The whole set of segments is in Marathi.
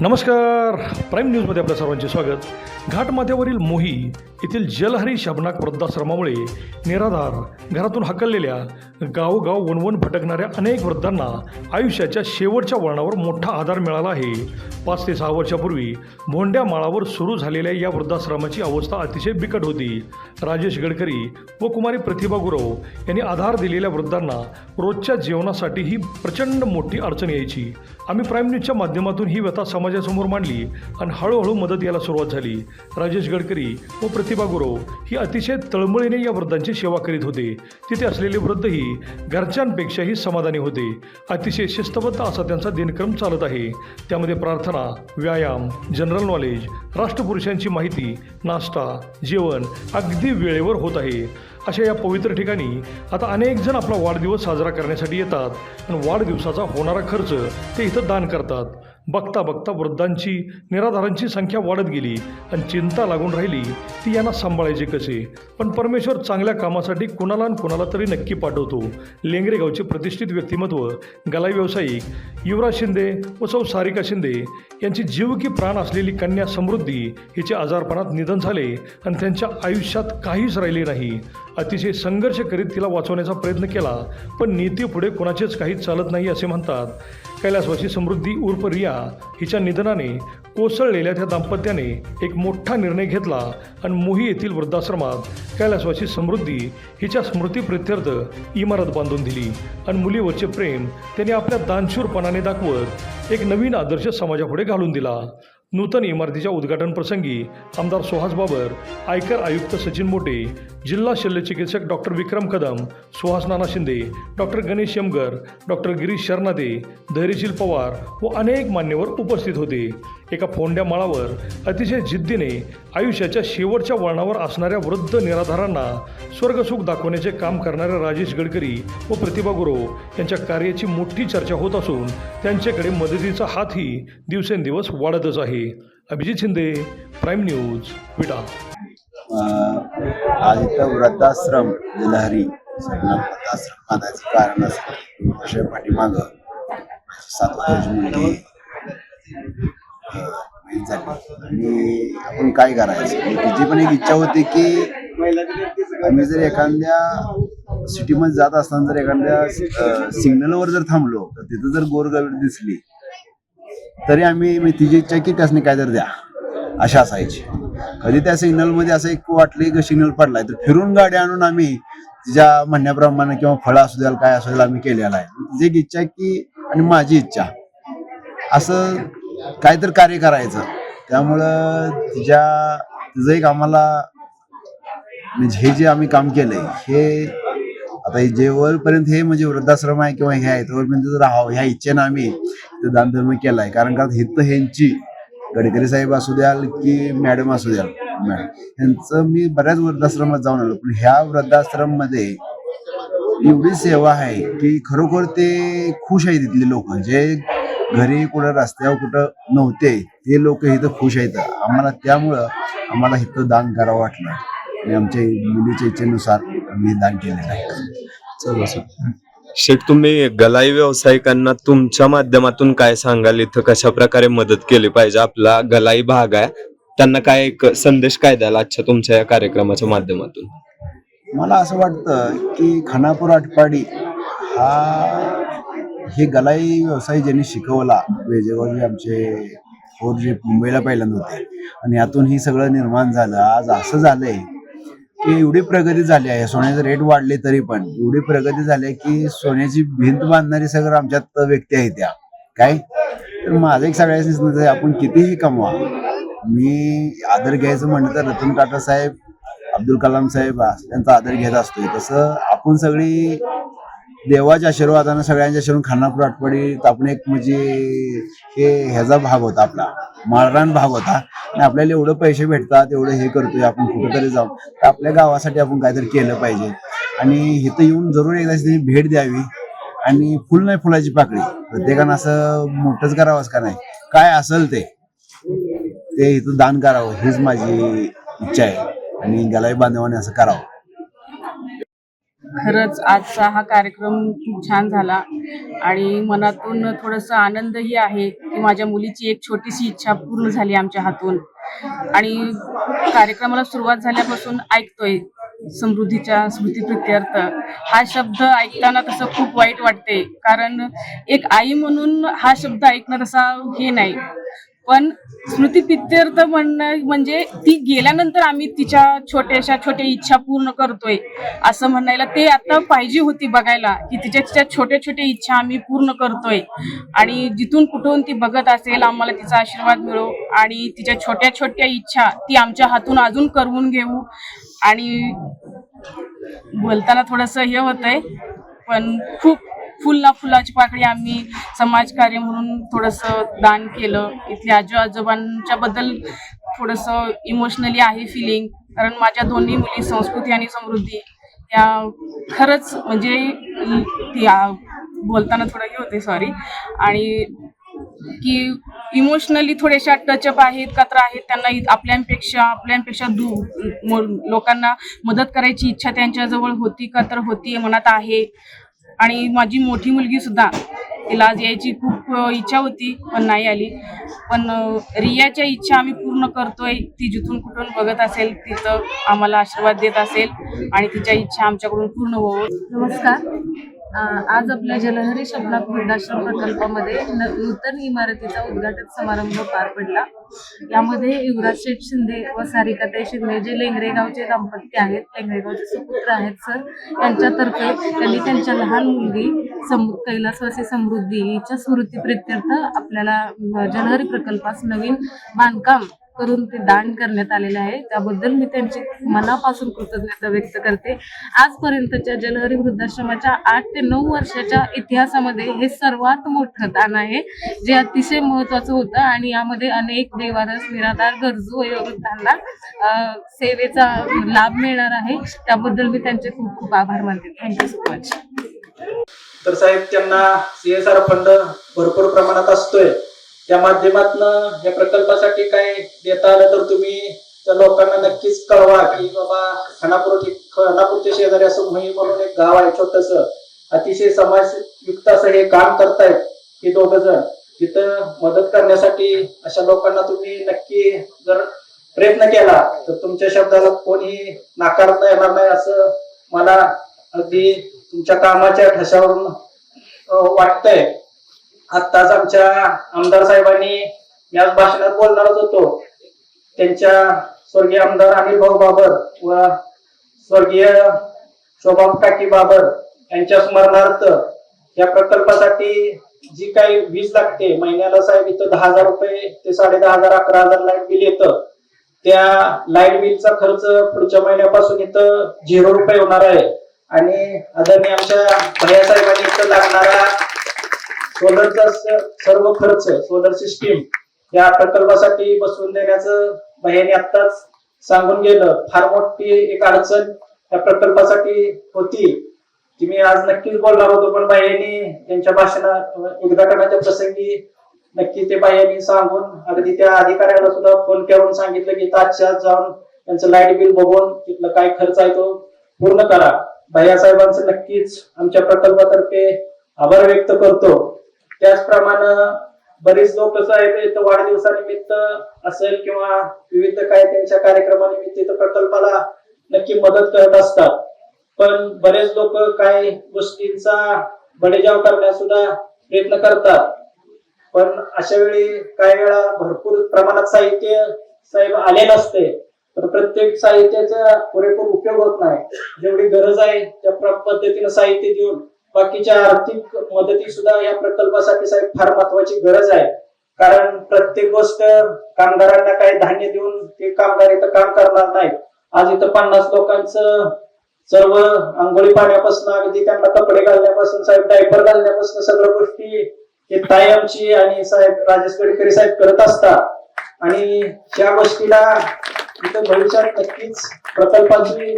नमस्कार. प्राईम न्यूजमध्ये आपल्या सर्वांचे स्वागत. घाटमाथ्यावरील मोही येथील जलहरी शबनाक वृद्धाश्रमामुळे निराधार. घरातून हकललेल्या गावोगाव वनवन भटकणाऱ्या अनेक वृद्धांना आयुष्याच्या शेवटच्या वळणावर मोठा आधार मिळाला आहे. पाच ते सहा वर्षापूर्वी भोंड्या माळावर सुरू झालेल्या या वृद्धाश्रमाची अवस्था अतिशय बिकट होती. राजेश गडकरी व कुमारी प्रतिभा गुरव यांनी आधार दिलेल्या वृद्धांना रोजच्या जेवणासाठी ही प्रचंड मोठी अडचण यायची. आम्ही प्राईम न्यूजच्या माध्यमातून ही व्यथा समाजासमोर मांडली आणि हळूहळू मदत यायला सुरुवात झाली. राजेश गडकरी व प्रतिभा गुरव ही अतिशय तळमळीने या वृद्धांची सेवा करीत होते. तिथे असलेले वृद्धही घरच्यांपेक्षाही समाधानी होते. अतिशय शिस्तबद्ध असा त्यांचा दिनक्रम चालत आहे. त्यामध्ये प्रार्थना व्यायाम जनरल नॉलेज राष्ट्रपुरुषांची माहिती नाश्ता जेवण अगदी वेळेवर होत आहे. अशा या पवित्र ठिकाणी आता अनेक जण आपला वाढदिवस साजरा करण्यासाठी येतात. आणि वाढदिवसाचा होणारा खर्च ते इथं दान करतात. बघता बघता वृद्धांची निराधारांची संख्या वाढत गेली आणि चिंता लागून राहिली ती यांना सांभाळायचे कसे? पण परमेश्वर चांगल्या कामासाठी कुणाला आणि कुणाला तरी नक्की पाठवतो. लेंगरे गावचे प्रतिष्ठित व्यक्तिमत्व गलाई व्यावसायिक युवराज शिंदे व सौ सारिका शिंदे यांची जीव की प्राण असलेली कन्या समृद्धी हिचे आजारपणात निधन झाले आणि त्यांच्या आयुष्यात काहीच राहिले नाही. अतिशय संघर्ष करीत तिला वाचवण्याचा प्रयत्न केला पण नीती पुढे कोणाचेच काही चालत नाही असे म्हणतात. कैलासवासी समृद्धी उर्फ रिया हिच्या निधनाने कोसळलेल्या त्या दाम्पत्याने एक मोठा निर्णय घेतला आणि मोही येथील वृद्धाश्रमात कैलासवासी समृद्धी हिच्या स्मृतीप्रित्यर्थ इमारत बांधून दिली. आणि मुलीवरचे प्रेम त्यांनी आपल्या दानशूरपणाने दाखवत एक नवीन आदर्श समाजापुढे घालून दिला. नूतन इमारतीच्या उद्घाटनप्रसंगी आमदार सुहास बाबर आयकर आयुक्त सचिन मोटे जिल्हा शल्यचिकित्सक doctor Vikram Kadam Suhas Nana Shinde doctor Ganesh Yamgar doctor Girish Sharanade Dhairyasheel Pawar व अनेक मान्यवर उपस्थित होते. एका फोंड्या माळावर अतिशय जिद्दीने आयुष्याच्या शेवटच्या वळणावर असणाऱ्या वृद्ध निराधारांना स्वर्गसुख दाखवण्याचे काम करणाऱ्या राजेश गडकरी व प्रतिभा गुरव यांच्या कार्याची मोठी चर्चा होत असून त्यांच्याकडे मदतीचा हातही दिवसेंदिवस वाढतच आहे. Abhijit Shinde prime news Vita. आज इथं वृद्धाश्रम लहरी सगळं वृद्धाश्रम बांधायचं कारण असं दोन वर्ष पाठीमाग सात वर्षाची मुलगी झाली. आणि आपण काय करायचं? तिची पण एक इच्छा होती की आम्ही जर एखाद्या सिटीमध्ये जात असताना जर एखाद्या सिग्नलवर जर थांबलो तर तिथं जर गोरगरीब दिसली तरी आम्ही तिची इच्छा की त्यासनी काय तर द्या. अशा असायची. कधी त्या सिग्नलमध्ये असं एक वाटलं की सिग्नल पडलाय. तर फिरून गाडी आणून आम्ही तिच्या म्हणण्याप्रमाणे किंवा फळं असू द्याल काय असू द्याल आम्ही केलेला आहे. जे एक इच्छा की आणि माझी इच्छा. असं काहीतरी कार्य करायचं. त्यामुळं तिच्या तिचं एक आम्हाला म्हणजे हे जे आम्ही काम केलंय हे आता हे जेवरपर्यंत हे म्हणजे वृद्धाश्रम आहे किंवा हे आहे तोपर्यंत राहावं. ह्या इच्छेनं आम्ही दानधर्म केलाय. कारण का हित ह्यांची गडकरी साहेब असू द्याल की मॅडम असू द्याल मॅडम. यांचं मी बऱ्याच वृद्धाश्रमात जाऊन आलो पण ह्या वृद्धाश्रममध्ये एवढी सेवा आहे की खरोखर ते खुश आहे तिथले लोक. जे घरी कुठं रस्त्यावर कुठं नव्हते ते लोक इथं खुश आहेत. आम्हाला त्यामुळं आम्हाला इथं दान करावं वाटलं. आणि आमच्या मुलीच्या इच्छेनुसार आम्ही दान केलेलं आहे. चला सर. शेठ तुम्ही गलाई व्यावसायिकांना तुमच्या माध्यमातून काय सांगाल? इथं कशा प्रकारे मदत केली पाहिजे? आपला गलाई भाग आहे. त्यांना काय एक संदेश काय द्याल आजच्या तुमच्या या कार्यक्रमाच्या माध्यमातून? मला असं वाटतं की खानापूर आटपाडी हा हे गलाई व्यवसाय ज्यांनी शिकवला वेजेगाव आमचे फोर जे मुंबईला पहिल्यांदा होते आणि यातून ही सगळं निर्माण झालं. आज असं झालंय की एवढी प्रगती झाली आहे. सोन्याचे रेट वाढले तरी पण एवढी प्रगती झाली आहे की सोन्याची भिंत बांधणारी सगळं आमच्यात व्यक्ती आहेत त्या. काय? तर माझं एक सगळ्याच आपण कितीही कमवा. मी आदर घ्यायचं म्हणलं तर रतन टाटा साहेब अब्दुल कलाम साहेब यांचा त्यांचा आदर घेत असतोय. तसं आपण सगळी देवाच्या आशीर्वादानं सगळ्यांच्या आशीर्वाद खानापूर आठवडी आपण एक म्हणजे हे ह्याचा भाग होता आपला. माळरान भाग होता. आणि आपल्याला एवढं पैसे भेटतात एवढं हे करतोय आपण कुठेतरी जाऊन. तर आपल्या गावासाठी आपण काहीतरी केलं पाहिजे. आणि इथं येऊन जरूर एकदा त्यांनी भेट द्यावी. आणि फुल नाही फुलाची पाकळी. प्रत्येकानं असं मोठंच करावंच का नाही? काय असेल ते. ते इथं दान करावं हीच माझी इच्छा आहे. आणि गलाई बांधवाने असं करावं. खरंच आजचा हा कार्यक्रम खूप छान झाला आणि मनातून थोडंसं आनंदही आहे की माझ्या मुलीची एक छोटीशी इच्छा पूर्ण झाली आमच्या हातून. आणि कार्यक्रमाला सुरुवात झाल्यापासून ऐकतोय समृद्धीच्या स्मृती प्रित्यर्थ हा शब्द ऐकताना तसं खूप वाईट वाटते. कारण एक आई म्हणून हा शब्द ऐकणं तसा हे नाही. पण स्मृती प्रित्यर्थ म्हणणं म्हणजे ती गेल्यानंतर आम्ही तिच्या छोट्याशा छोट्या इच्छा पूर्ण करतोय असं म्हणायला ते आता पाहिजे होती बघायला की तिच्या तिच्या छोट्या छोट्या इच्छा आम्ही पूर्ण करतोय. आणि जिथून कुठून ती बघत असेल आम्हाला तिचा आशीर्वाद मिळो आणि तिच्या छोट्या छोट्या इच्छा ती आमच्या हातून अजून करवून घेऊ. आणि बोलताना थोडंसं हे होतंय पण खूप फुलला फुलाची पाकळी आम्ही समाजकार्य म्हणून थोडंसं दान केलं. इथल्या आजो आजोबांच्या बद्दल थोडंसं इमोशनली आहे फिलिंग कारण माझ्या दोन्ही मुली संस्कृती आणि समृद्धी या खरंच म्हणजे बोलताना थोडं हे होते सॉरी आणि की इमोशनली थोड्याशा टचअप आहेत कत्र आहेत त्यांना इ- आपल्यांपेक्षा आपल्यांपेक्षा दू लोकांना मदत करायची इच्छा त्यांच्याजवळ होती कत्र होती मनात आहे. आणि माझी मोठी मुलगी सुद्धा तिला आज यायची खूप इच्छा होती पण नाही आली. पण रियाच्या इच्छा आम्ही पूर्ण करतोय. ती जिथून कुठून बघत असेल तिथं आम्हाला आशीर्वाद देत असेल आणि तिच्या इच्छा आमच्याकडून पूर्ण होवो. नमस्कार. आज आपल्या जलहरी शबनाथ वृद्धाश्रम प्रकल्पामध्ये न- नूतन इमारतीचा उद्घाटन समारंभ पार पडला. यामध्ये युवराज शेठ शिंदे व सारिकाताई शिंदे जे लेंगरेगावचे दाम्पत्य आहेत लेंगरेगावचे सुपुत्र आहेत सर यांच्यातर्फे त्यांनी त्यांच्या लहान मुलगी सम कैलासवासी समृद्धीच्या स्मृती प्रित्यर्थ आपल्याला जलहरी प्रकल्पास नवीन बांधकाम करून ते दान करण्यात आलेले आहे. त्याबद्दल मी त्यांची मनापासून कृतज्ञता व्यक्त करते. आजपर्यंतच्या जलहरी वृद्धाश्रमाच्या आठ ते नऊ वर्षाच्या इतिहासामध्ये हे सर्वात मोठं दान आहे जे अतिशय महत्वाचं होतं आणि यामध्ये अनेक देवारस निराधार गरजू वयोवृद्धांना सेवेचा लाभ मिळणार आहे. त्याबद्दल मी त्यांचे खूप खूप आभार मानते. थँक्यू सो मच तर साहेब त्यांना सीएसआर फंड भरपूर प्रमाणात असतोय. त्या माध्यमातून या प्रकल्पासाठी काय देता आलं तर तुम्ही त्या लोकांना नक्कीच कळवा की बाबा खानापूर खानापूरच्या शेजारी असं मोहीम म्हणून एक गाव आहे छोटस. अतिशय समाजयुक्त असं हे काम करतायत हे दोघ जण. तिथं मदत करण्यासाठी अशा लोकांना तुम्ही नक्की जर प्रयत्न केला तर तुमच्या शब्दाला कोणी नाकारता येणार नाही असं मला अगदी तुमच्या कामाच्या ठशावरून वाटतंय. आत्ताच आमच्या आमदार साहेबांनी मी आज भाषणात बोलणारच होतो. त्यांच्या स्वर्गीय आमदार अनिल भाऊ बाबर व स्वर्गीय शोभा काकी बाबर यांच्या स्मरणार्थ या प्रकल्पासाठी जी काही वीज लागते महिन्याला साहेब इथं दहा हजार रुपये ते साडे दहा हजार अकरा हजार लाइट बिल येतं. त्या लाइट बिलचा खर्च पुढच्या महिन्यापासून इथं झिरो रुपये होणार आहे. आणि आदरणीय आमच्या भैया साहेबांनी इथं लागणारा सोलरचा सर्व खर्च सोलर सिस्टीम या प्रकल्पासाठी बसवून देण्याचं भैयाने आत्ताच सांगून गेलं. फार मोठी एक अडचण या प्रकल्पासाठी होती. ती मी आज नक्कीच बोलणार होतो पण बाह्यांनी त्यांच्या भाषणात उद्घाटनाच्या प्रसंगी नक्की ते बाह्यांनी सांगून अगदी त्या अधिकाऱ्याला सुद्धा फोन करून सांगितलं की आजच्या जाऊन त्यांचं लाइट बिल बघून तिथलं काय खर्च आहे तो पूर्ण करा. भैया साहेबांचं नक्कीच आमच्या प्रकल्पातर्फे आभार व्यक्त करतो. त्याचप्रमाणे बरेच लोक कसं आहे इथं वाढदिवसानिमित्त असेल किंवा विविध काय त्यांच्या कार्यक्रमानिमित्त इथं प्रकल्पाला नक्की मदत करत असतात. पण बरेच लोक काही गोष्टींचा बडेजाव करण्यास सुद्धा प्रयत्न करतात. पण अशा वेळी काही वेळा भरपूर प्रमाणात साहित्य साहेब आले नसते तर प्रत्येक साहित्याचा पुरेपूर उपयोग होत नाही. जेवढी गरज आहे त्या पद्धतीने पद्धतीनं साहित्य देऊन बाकीच्या आर्थिक मदती सुद्धा या प्रकल्पासाठी साहेब फार महत्वाची गरज आहे. कारण प्रत्येक गोष्ट कामगारांना काही धान्य देऊन ते कामगार इथं काम करणार नाही आज इथं पन्नास लोकांचं सर्व आंघोळी पाण्यापासून अगदी त्यांना कपडे घालण्यापासून साहेब डायपर घालण्यापासून सगळ्या गोष्टी हे ताई आमची आणि साहेब राजेश गडकरी साहेब करत असतात. आणि त्या गोष्टीला इथं भविष्यात नक्कीच प्रकल्पाची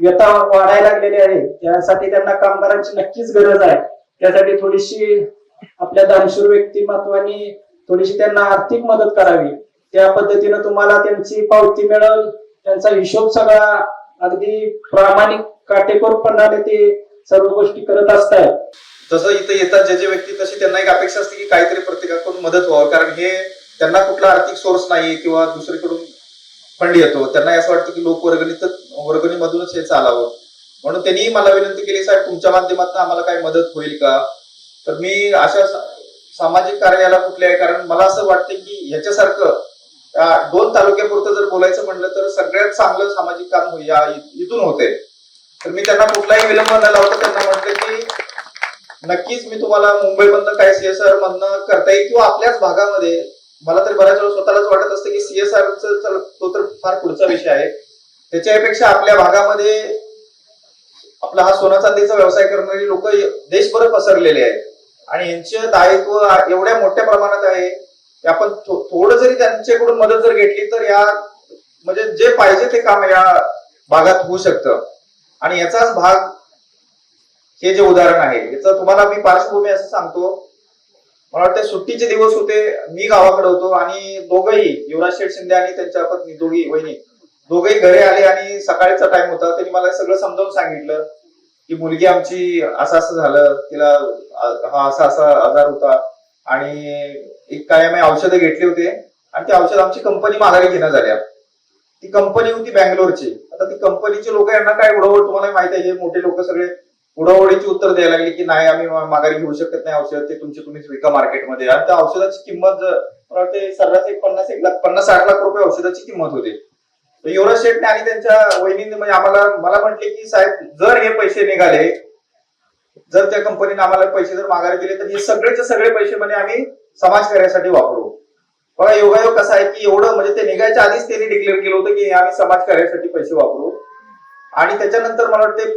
व्यथा वाढायला लागलेली आहे. त्यासाठी त्यांना कामगारांची नक्कीच गरज आहे. त्यासाठी थोडीशी आपल्या दानशूर व्यक्तिमत्वाने थोडीशी त्यांना आर्थिक मदत करावी. त्या पद्धतीनं तुम्हाला त्यांची पावती मिळेल. त्यांचा हिशोब सगळा अगदी प्रामाणिक काटेकोरपणाने ते सर्व गोष्टी करत असतात. जसं इथं येतात जे जे व्यक्ती तशी त्यांना एक अपेक्षा असते की काहीतरी प्रत्येकाकडून मदत व्हावं. कारण हे त्यांना कुठला आर्थिक सोर्स नाही किंवा दुसरीकडून फंड येतो. त्यांना असं वाटतं की लोक वर्गणीत वर्गणीमधूनच हे चालावं. म्हणून त्यांनी मला विनंती केली साहेब तुमच्या माध्यमातून आम्हाला काही मदत होईल का? तर मी अशा सामाजिक कार्याला कुठल्या आहे? कारण मला असं वाटतं की ह्याच्यासारखं दोन तालुक्यापुरतं जर बोलायचं म्हणलं तर सगळ्यात चांगलं सामाजिक काम होई- या इथून होते तर मी त्यांना कुठलाही विलंब न लावता त्यांना म्हटलं की नक्कीच मी तुम्हाला मुंबईमधनं काय सीएसआर मधनं करता येईल किंवा आपल्याच भागामध्ये मला तरी बऱ्याच वेळा स्वतःलाच वाटत असतं की सीएसआर तो तर फार पुढचा विषय आहे. त्याच्यापेक्षा आपल्या भागामध्ये आपला हा सोना चांदीचा व्यवसाय करणारी लोक देशभर पसरलेले आहेत. आणि यांचे दायित्व एवढ्या मोठ्या प्रमाणात आहे की आपण थो- थोडं जरी त्यांच्याकडून मदत जर घेतली तर या म्हणजे जे पाहिजे ते काम या भागात होऊ शकतं. आणि याचाच भाग हे जे उदाहरण आहे याचं तुम्हाला मी पार्श्वभूमी असं सांगतो मला वाटतं सुट्टीचे दिवस होते मी गावाकडे होतो आणि दोघही युवराज शेठ शिंदे आणि त्यांच्या पत्नी दोघी वहिनी दोघेही घरी आले आणि सकाळचा टाइम होता. त्यांनी मला सगळं समजावून सांगितलं की मुलगी आमची असं असं झालं तिला हा असा असा आजार होता आणि एक काय आम्ही औषधं घेतली होते आणि ते औषध आमची कंपनी माघारी घेणं झाल्या. ती कंपनी होती बँगलोरची. आता ती कंपनीचे लोक यांना काय उडवड तुम्हाला माहिती आहे मोठे लोक सगळे उडवडीची उत्तर द्यायला लागली की नाही आम्ही माघारी घेऊ शकत नाही औषध ते तुमचे तुम्हीच विका मार्केटमध्ये. आणि त्या औषधाची किंमत जर वाटते सर्रास एक पन्नास एक लाख पन्नास साठ लाख रुपये औषधाची किंमत होती. तर युवराज शेठने आणि त्यांच्या वहिनीने म्हणजे आम्हाला मला म्हटले की साहेब जर हे पैसे निघाले जर त्या कंपनीने आम्हाला पैसे जर माघारी दिले तर हे सगळेचे सगळे पैसे म्हणजे आम्ही समाज कार्यासाठी वापरू. बघा योगायोग कसा आहे की एवढं म्हणजे ते निघायच्या आधीच त्यांनी डिक्लेअर केलं होतं की आम्ही समाज कार्यासाठी पैसे वापरू. आणि त्याच्यानंतर मला वाटते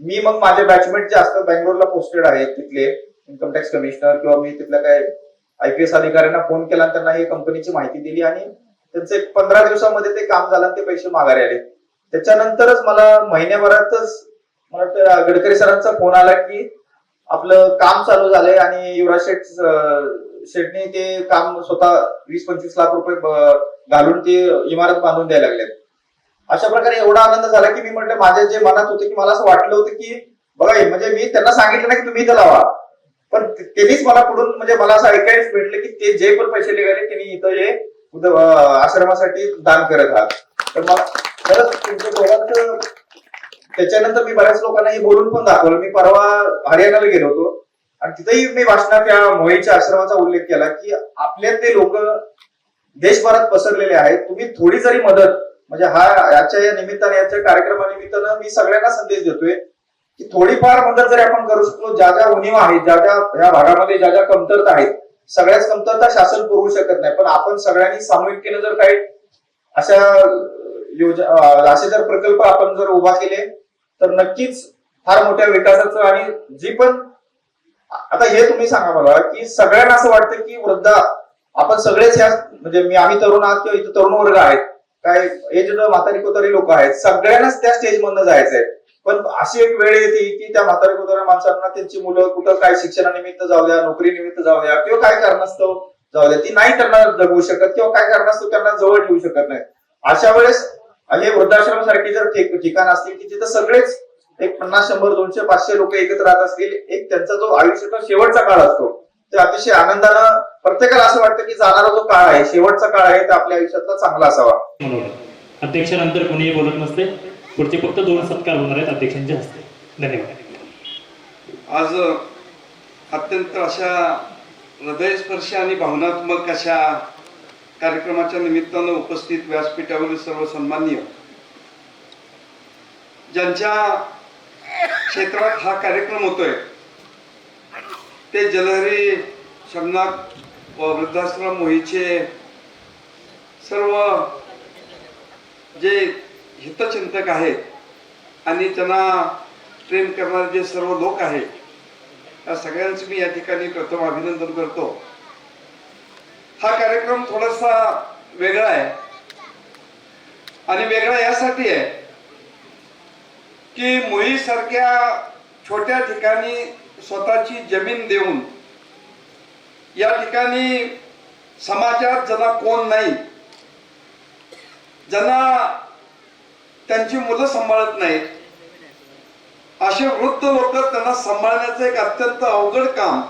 मी मग माझे बॅचमेट जे असतात बँगलोरला पोस्टेड आहेत तिथले इन्कम टॅक्स कमिशनर किंवा मी तिथल्या काय आयपीएस अधिकाऱ्यांना फोन केला आणि त्यांना ही कंपनीची माहिती दिली आणि त्यांचे पंधरा दिवसामध्ये ते काम झालं आणि ते पैसे माघारी आले. त्याच्यानंतरच मला महिन्याभरातच मला वाटतं गडकरी सरांचा फोन आला की आपलं काम चालू झालंय आणि युवराज शेठ शेठने ते काम स्वतः वीस पंचवीस लाख रुपये घालून ते इमारत बांधून द्यायला लागलेत. अशा प्रकारे एवढा आनंद झाला की मी म्हटलं माझ्या जे मनात होते की मला असं वाटलं होतं की बघा म्हणजे मी त्यांना सांगितलं ना की तुम्ही इथं लावा. पण त्यांनीच मला पुढून म्हणजे मला असं ऐकायला भेटलं की ते जे पण पैसे निघाले त्यांनी इथं हे आश्रमासाठी दान करत आहात. तर मला खरंच तुमच्या दोघांचं त्याच्यानंतर मी बऱ्याच लोकांना हे बोलून पण दाखवलं. मी परवा हरियाणाला गेलो होतो. आणि तिथेही मी भाषणात त्या मोहीच्या आश्रमाचा उल्लेख केला की आपल्यातले लोक देशभरात पसरलेले आहेत. तुम्ही थोडी जरी मदत म्हणजे हा याच्या या निमित्ताने याच्या कार्यक्रमानिमित्तानं मी सगळ्यांना संदेश देतोय की थोडीफार मदत जरी आपण करू शकलो ज्या ज्या उणीव आहेत ज्या ज्या ह्या भागामध्ये ज्या ज्या कमतरता आहेत सगळ्याच कमतरता शासन पुरवू शकत नाही. पण आपण सगळ्यांनी सामूहिकतेनं जर काही अशा योजना असे जर प्रकल्प आपण जर उभा केले तर नक्कीच फार मोठ्या विकासाचं आणि जी पण आता हे तुम्ही सांगा मला की सगळ्यांना असं वाटतं की वृद्धा आपण सगळेच या म्हणजे मी आम्ही तरुण आहात किंवा इथं तरुण वर्ग आहेत काय एज म्हातारी कोतारी लोक आहेत सगळ्यांनाच त्या स्टेज मधनं जायचंय. पण अशी एक वेळ येते की त्या म्हातारी कोताऱ्या माणसांना त्यांची मुलं कुठं काय शिक्षणानिमित्त जाऊ द्या नोकरी निमित्त जाऊ द्या किंवा काय कारणास्तव जाऊ द्या ती नाही त्यांना जगू शकत किंवा काय कारणास्तव त्यांना जवळ ठेवू शकत नाही अशा वेळेस हे वृद्धाश्रम सारखी जर ठिकाण असतील की तिथं सगळेच एक पन्नास शंभर दोनशे पाचशे लोक एकत्र राहत असतील एक त्यांचा जो आयुष्याचा शेवटचा काळ असतो. ते अतिशय आनंदानं प्रत्येकाला असं वाटतं की जाणारा जो काळ आहे शेवटचा काळ आहे तो आपल्या आयुष्यातला चांगला असावा. मनोहर अध्यक्षानंतर कोणीही बोलत नसते. पुढचे फक्त दोन सत्कार होणार आहेत अध्यक्षांच्या हस्ते. धन्यवाद. आज अत्यंत अशा हृदयस्पर्शी आणि भावनात्मक अशा कार्यक्रमाच्या निमित्तानं उपस्थित व्यासपीठावरील सर्व सन्माननीय ज्यांच्या क्षेत्रात हा कार्यक्रम होतोय ते जलहरी शमनाथ व वृद्धाश्रम मोहीचे सर्व जे हितचिंतक आहेत आणि त्यांना ट्रेन करणारे जे सर्व लोक आहेत त्या सगळ्यांचं मी या ठिकाणी प्रथम अभिनंदन करतो. हा कार्यक्रम थोडासा वेगळा आहे आणि वेगळा यासाठी आहे की मुळीसारख्या छोट्या ठिकाणी स्वतःची जमीन देऊन. या ठिकाणी समाजात ज्यांना कोण नाही ज्यांना त्यांची मुलं सांभाळत नाहीत असे वृद्ध लोक त्यांना सांभाळण्याचं एक अत्यंत अवघड काम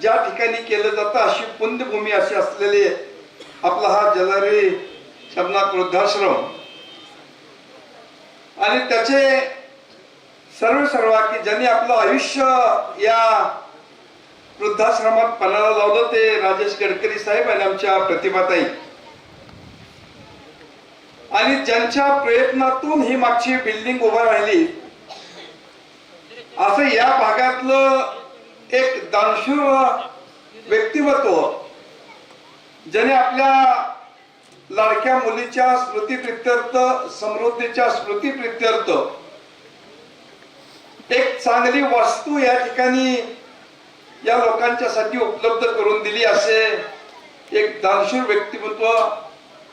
ज्या ठिकाणी केलं जातं अशी पुण्यभूमी अशी असलेली आपला हा जलारी शबनाथ वृद्धाश्रम आणि त्याचे सर्व सर्व की ज्यांनी आपलं आयुष्य या वृद्धाश्रमात पणाला लावलं ते राजेश गडकरी साहेब आणि आमच्या प्रतिभाताई. आणि ज्यांच्या प्रयत्नातून ही मागची बिल्डिंग उभा राहिली असं या भागातलं एक दानशूर व्यक्तिमत्व ज्याने आपल्या लाडक्या मुलीच्या स्मृती प्रित्यर्थ समृद्धीच्या स्मृती प्रित्यर्थ एक चांगली वस्तू या ठिकाणी या लोकांच्यासाठी उपलब्ध करून दिली असे एक दानशूर व्यक्तिमत्व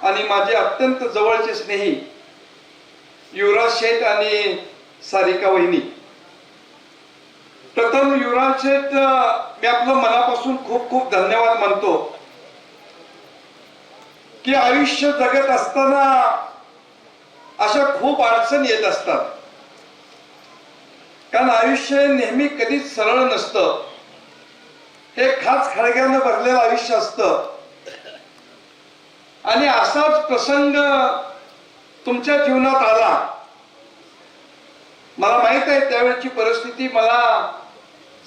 आणि माझे अत्यंत जवळचे स्नेही युवराज शेठ आणि सारिका वहिनी. प्रथम युवराज शेठ मी आपलं मनापासून खूप खूप धन्यवाद मानतो की आयुष्य जगत असताना अशा खूप अडचणी येत असतात. कारण आयुष्य नेहमी कधीच सरळ नसतं. हे खास खळग्यानं भरलेलं आयुष्य असतं. आणि असाच प्रसंग तुमच्या जीवनात आला. मला माहीत आहे त्यावेळची परिस्थिती. मला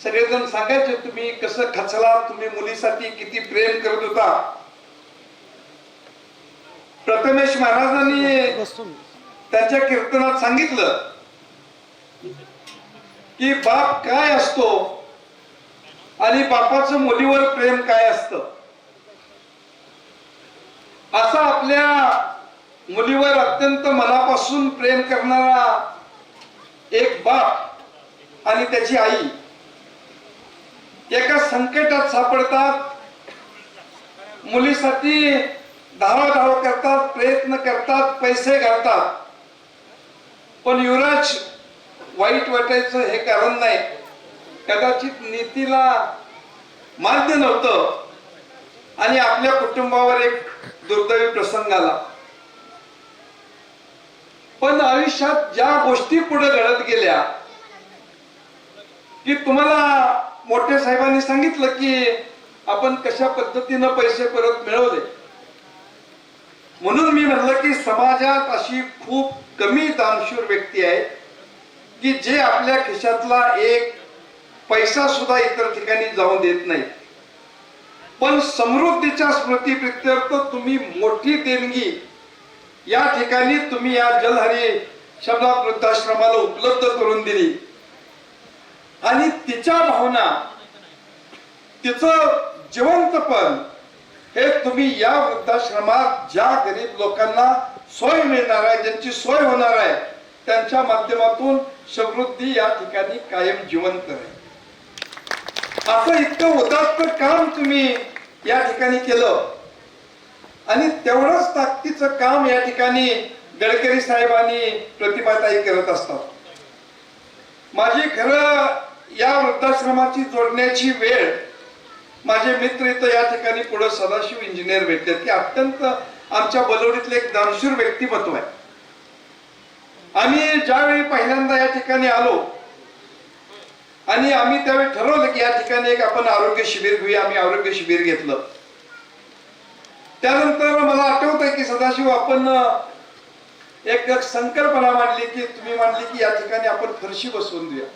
सगळेजण सांगायचे तुम्ही कसं खचला तुम्ही मुलीसाठी किती प्रेम करत होता? प्रथमेश महाराजांनी त्यांच्या कीर्तनात सांगितलं. की बाप काय असतो? आणि बापाचं मुलीवर प्रेम काय असतं? असा आपल्या मुलीवर अत्यंत मनापासून प्रेम करणारा एक बाप आणि त्याची आई एका संकटात सापडतात. मुलीसाठी धावाधाव करतात प्रयत्न करतात पैसे घालतात. पण युवराज वाईट वाटायचं हे कारण नाही. कदाचित नीतीला मान्य नव्हतं. आणि आपल्या कुटुंबावर एक दुर्दैवी प्रसंग आला. पण आयुष्यात ज्या गोष्टी पुढे घडत गेल्या की तुम्हाला मोठ्या साहेबांनी सांगितलं की आपण कशा पद्धतीनं पैसे परत मिळवले. म्हणून मी म्हणलं की समाजात अशी खूप कमी दानशूर व्यक्ती आहे. की जे आपल्या खिशातला एक पैसा सुद्धा इतर ठिकाणी जाऊन देत नाही. पण समृद्धीच्या स्मृती प्रत्यर्थ तुम्ही मोठी देणगी या ठिकाणी तुम्ही या जलहरी शब्दा वृद्धाश्रमाला उपलब्ध करून दिली. आणि तिच्या भावना तिचं जिवंतपण हे तुम्ही या वृद्धाश्रमात ज्या गरीब लोकांना सोय मिळणार आहे ज्यांची सोय होणार आहे त्यांच्या माध्यमातून समृद्धी या ठिकाणी कायम जिवंत आहे. असं इतकं उदात्त काम तुम्ही या ठिकाणी केलं. आणि तेवढंच ताकदीचं काम या ठिकाणी गडकरी साहेबांनी प्रतिभाताई करत असतात. माझी खरं या वृद्धाश्रमाची जोडण्याची वेळ माझे मित्र इथं या ठिकाणी पुढे सदाशिव इंजिनियर भेटले की अत्यंत आमच्या बलोडीतले एक दानशूर व्यक्तिमत्व आहे. आम्ही ज्यावेळी पहिल्यांदा या ठिकाणी आलो आणि आम्ही त्यावेळी ठरवलं की या ठिकाणी एक आपण आरोग्य शिबिर घेऊया आम्ही आरोग्य शिबिर घेतलं. त्यानंतर मला आठवत आहे की सदाशिव आपण एक संकल्पना मांडली की तुम्ही मांडली की या ठिकाणी आपण फरशी बसवून देऊया.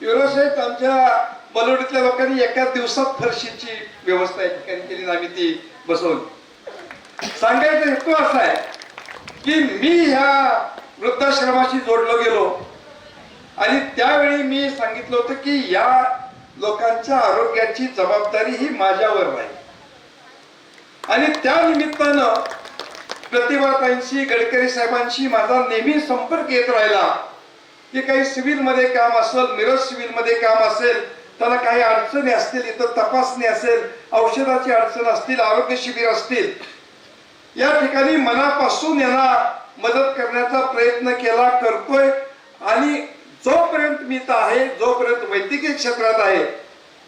युरोसाहेब आमच्या बलोडीतल्या लोकांनी एका दिवसात फरशीची व्यवस्था या ठिकाणी केली आम्ही ती बसवली. सांगायचा हेतू असा आहे की मी ह्या वृद्धाश्रमाशी जोडलो गेलो. आणि त्यावेळी मी सांगितलं होतं की या लोकांच्या आरोग्याची जबाबदारी ही माझ्यावर राहील आणि त्या निमित्तानं प्रतिभाताईंशी गडकरी साहेबांशी माझा नेहमी संपर्क येत राहिला की काही सिव्हिलमध्ये काम असेल मिरज सिव्हिलमध्ये काम असेल त्याला काही अडचणी असतील इथं तपासणी असेल औषधाची अडचण असतील आरोग्य शिबिर असतील. या ठिकाणी मनापासून यांना मदत करण्याचा प्रयत्न केला करतोय. आणि जोपर्यंत मी तर आहे जोपर्यंत वैद्यकीय क्षेत्रात आहे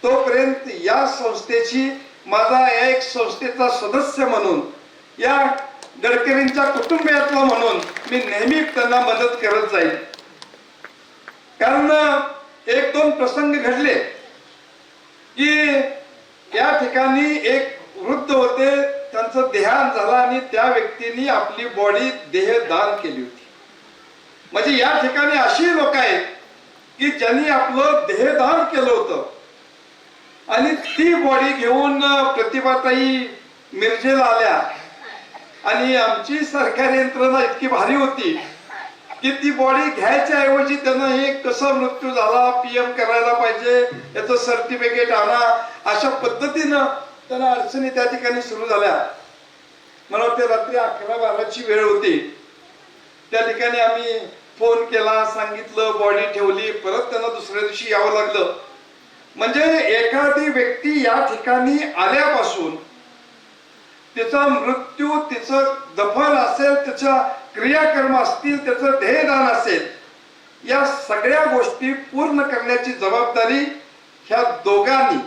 तोपर्यंत या संस्थेची माझा या एक संस्थेचा सदस्य म्हणून या गडकरींच्या कुटुंबियातला म्हणून मी नेहमी त्यांना मदत करत जाईल कारण एक दोन प्रसंग घडले की या ठिकाणी एक वृद्ध होते त्यांचं देहान झालं आणि त्या व्यक्तीने आपली बॉडी देहदान केली होती. म्हणजे या ठिकाणी अशी लोक आहेत की ज्यांनी आपलं देहदान केलं होतं. आणि ती बॉडी घेऊन प्रतिभाताई मिरजेला आल्या. आणि आमची सरकारी यंत्रणा इतकी भारी होती की ती बॉडी घ्यायच्या ऐवजी त्यांना हे कसं मृत्यू झाला पीएम करायला पाहिजे याचं सर्टिफिकेट आणा अशा पद्धतीनं त्यांना अडचणी त्या ठिकाणी सुरू झाल्या. मला वाटते रात्री अकरा बाराची वेळ होती. त्या ठिकाणी आम्ही फोन केला सांगितलं बॉडी ठेवली. परत त्यांना दुसऱ्या दिवशी यावं लागलं. म्हणजे एखादी व्यक्ती या ठिकाणी आल्यापासून तिचा मृत्यू तिचं दफन असेल त्याच्या क्रियाकर्म असतील त्याचं ध्येयदान असेल या सगळ्या गोष्टी पूर्ण करण्याची जबाबदारी ह्या दोघांनी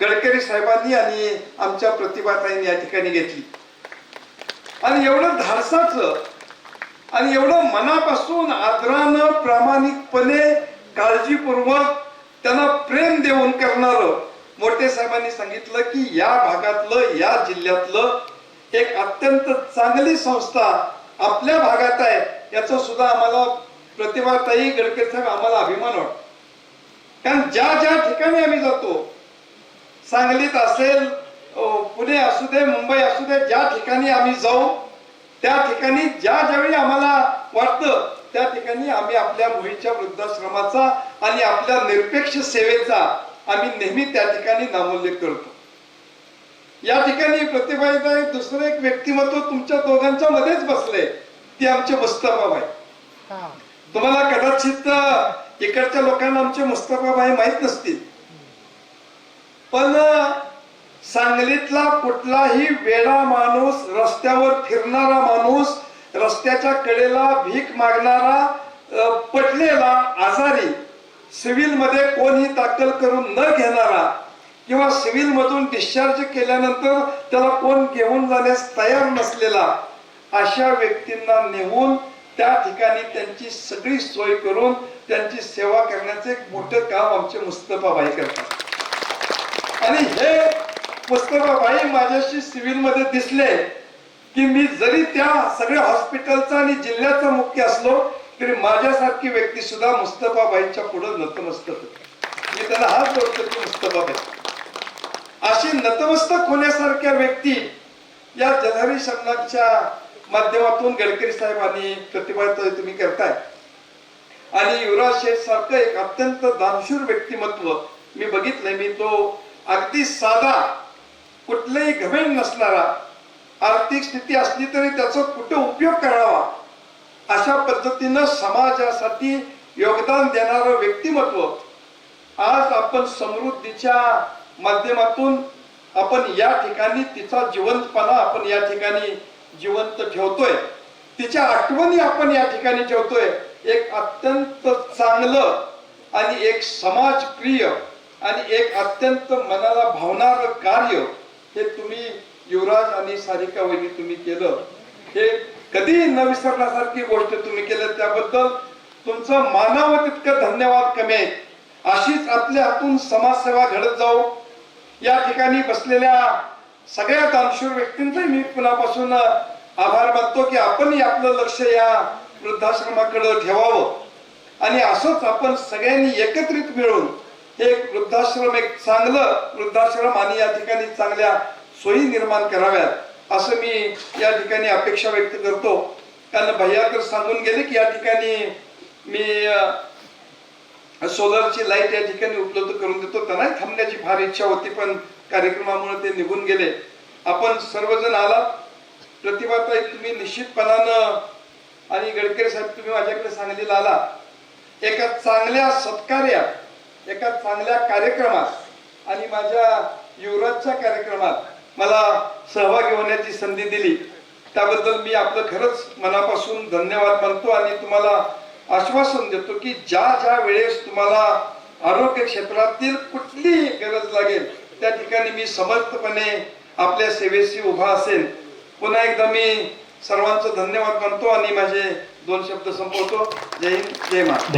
गडकरी साहेबांनी आणि आमच्या प्रतिभाताईंनी या ठिकाणी घेतली. आणि एवढं धाडसाचं आणि एवढं मनापासून आदरानं प्रामाणिकपणे काळजीपूर्वक त्यांना प्रेम देऊन करणारं मोठे साहेबांनी सांगितलं की या भागातलं या जिल्ह्यातलं एक अत्यंत चांगली संस्था आपल्या भागात आहे याचा सुद्धा आम्हाला प्रतिभाताई गडकरी साहेब आम्हाला अभिमान वाटतो. कारण ज्या ज्या ठिकाणी आम्ही जातो सांगलीत असेल पुणे असू दे मुंबई असू दे ज्या ठिकाणी आम्ही जाऊ त्या ठिकाणी ज्या ज्यावेळी आम्हाला वाटतं त्या ठिकाणी आम्ही आपल्या मुलीच्या वृद्धाश्रमाचा आणि आपल्या निरपेक्ष सेवेचा आम्ही नेहमी त्या ठिकाणी नामोल्लेख करतो. या ठिकाणी प्रतिभाताई दुसरं एक व्यक्तिमत्व तुमच्या दोघांच्या मध्येच बसले ते आमचे मुस्तफाबाई तुम्हाला कदाचित इकडच्या लोकांना आमचे मुस्तफाबाई माहीत नसतील. पण सांगलीतला कुठलाही वेडा माणूस रस्त्यावर फिरणारा माणूस रस्त्याच्या कडेला भीक मागणारा पटलेला आजारी सिव्हिलमध्ये कोणी दाखल करून न घेणारा किंवा सिव्हिलमधून डिस्चार्ज केल्यानंतर त्याला कोण घेऊन जाण्यास तयार नसलेला अशा व्यक्तींना नेऊन त्या ठिकाणी त्यांची सगळी सोय करून त्यांची सेवा करण्याचे एक मोठं काम आमचे मुस्तफाबाई करतात. आणि हे मुस्तफाबाई माझ्याशी सिव्हिलमध्ये दिसले की मी जरी त्या सगळ्या हॉस्पिटलचा आणि जिल्ह्याचा मुख्य असलो तरी माझ्यासारखी व्यक्ती सुद्धा मुस्तफाबाईंच्या पुढे नतमस्तक होती. मी त्याला हात जोडतो की मुस्तफाबाई अशी नतमस्तक होण्यासारख्या व्यक्ती या जलहरी शब्दाच्या माध्यमातून गडकरी साहेबांनी प्रतिभा तुम्ही करताय. आणि युवराज शेठ सारखं एक अत्यंत दानशूर व्यक्तिमत्व मी बघितलंय. मी तो अगदी साधा कुठलंही घमेल नसणारा आर्थिक स्थिती असली तरी त्याचा कुठं उपयोग करावा? अशा पद्धतीनं समाजासाठी योगदान देणारं व्यक्तिमत्व. आज आपण समृद्धीच्या माध्यमातून आपण या ठिकाणी तिचा जिवंतपणा आपण या ठिकाणी जिवंत ठेवतोय. तिच्या आठवणी आपण या ठिकाणी ठेवतोय. एक अत्यंत चांगलं आणि एक समाजप्रिय आणि एक अत्यंत मनाला भावणार कार्य हे तुम्ही युवराज आणि सारिका वहिनी तुम्ही केलं हे कधी न विसरण्यासारखी गोष्ट तुम्ही केलं त्याबद्दल तुमचं मानावं तितकं धन्यवाद कमी आहे. अशीच आपल्या हातून समाजसेवा घडत जाऊ. या ठिकाणी बसलेल्या सगळ्या दानशूर व्यक्तींचाही मी पुन्हापासून आभार मानतो की आपणही आपलं लक्ष या वृद्धाश्रमाकडे ठेवावं. आणि असंच आपण सगळ्यांनी एकत्रित मिळून एक वृद्धाश्रम एक चांगलं वृद्धाश्रम आणि या ठिकाणी चांगल्या सोयी निर्माण कराव्यात असं मी या ठिकाणी अपेक्षा व्यक्त करतो. कारण भैया तर सांगून गेले की या ठिकाणी मी सोलरची लाइट या ठिकाणी उपलब्ध करून देतो. त्यांनाही थांबण्याची फार इच्छा होती पण कार्यक्रमामुळे ते निघून गेले. आपण सर्वजण आलात. प्रतिभाताई तुम्ही निश्चितपणानं आणि गडकरी साहेब तुम्ही माझ्याकडे सांगलीला आला एका चांगल्या सत्कार्यात एका चांगल्या कार्यक्रमात आणि माझ्या युवराजच्या कार्यक्रमात मला सहभागी होण्याची संधी दिली. त्याबद्दल मी आपलं खरंच मनापासून धन्यवाद मानतो आणि तुम्हाला आश्वासन देतो की ज्या ज्या वेळेस तुम्हाला आरोग्य क्षेत्रातील कुठलीही गरज लागेल त्या ठिकाणी मी समर्थपणे आपल्या सेवेशी उभा असेल. पुन्हा एकदा मी सर्वांचं धन्यवाद मानतो आणि माझे दोन शब्द संपवतो. जय हिंद जय महाराष्ट्र.